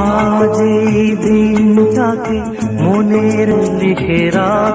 আজ এই দিনটাকে মনের লিখে রাখ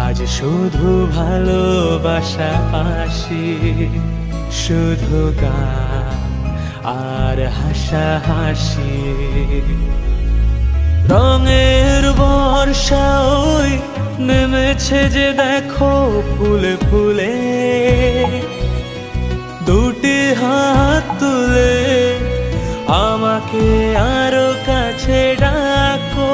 আজ শুধু ভালোবাসা পাশি শুধু গান আর হাসা হাসি। রঙের বর্ষা ওই নেমেছে যে দেখো ফুলে ফুলে। দুটি হাত তুলে আমাকে আরও কাছে ডাকো।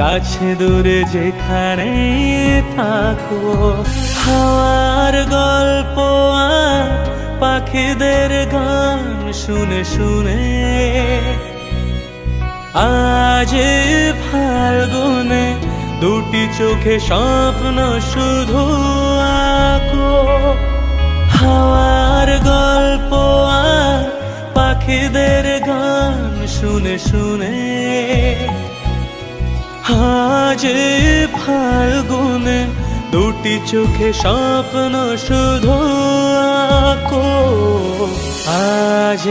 কাছে দূরে যেখানে থাকো হাওয়ার গল্প আর পাখিদের গান শুনে শুনে। আজ ফাল্গুনে দুটি চোখে স্বপ্ন শুধু আঁকো। হাওয়ার গল্প আর পাখিদের গান শুনে শুনে। এই ফাল্গুনে, দুটি চোখে স্বপ্ন শুধু আঁকো। আজ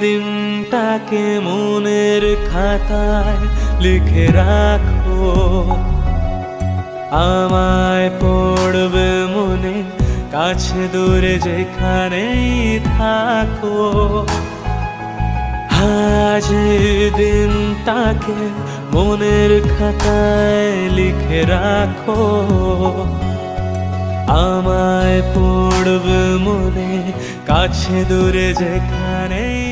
দিনটাকে মনের খাতায় লিখে রাখো। আমায় পড়বে মনে, কাছে দূরে যেখানেই থাকো। আজ দিন তাকে মনের খাতায় লিখে রাখো। আমায় পড়বে মনে কাছে দূরে যেখানেই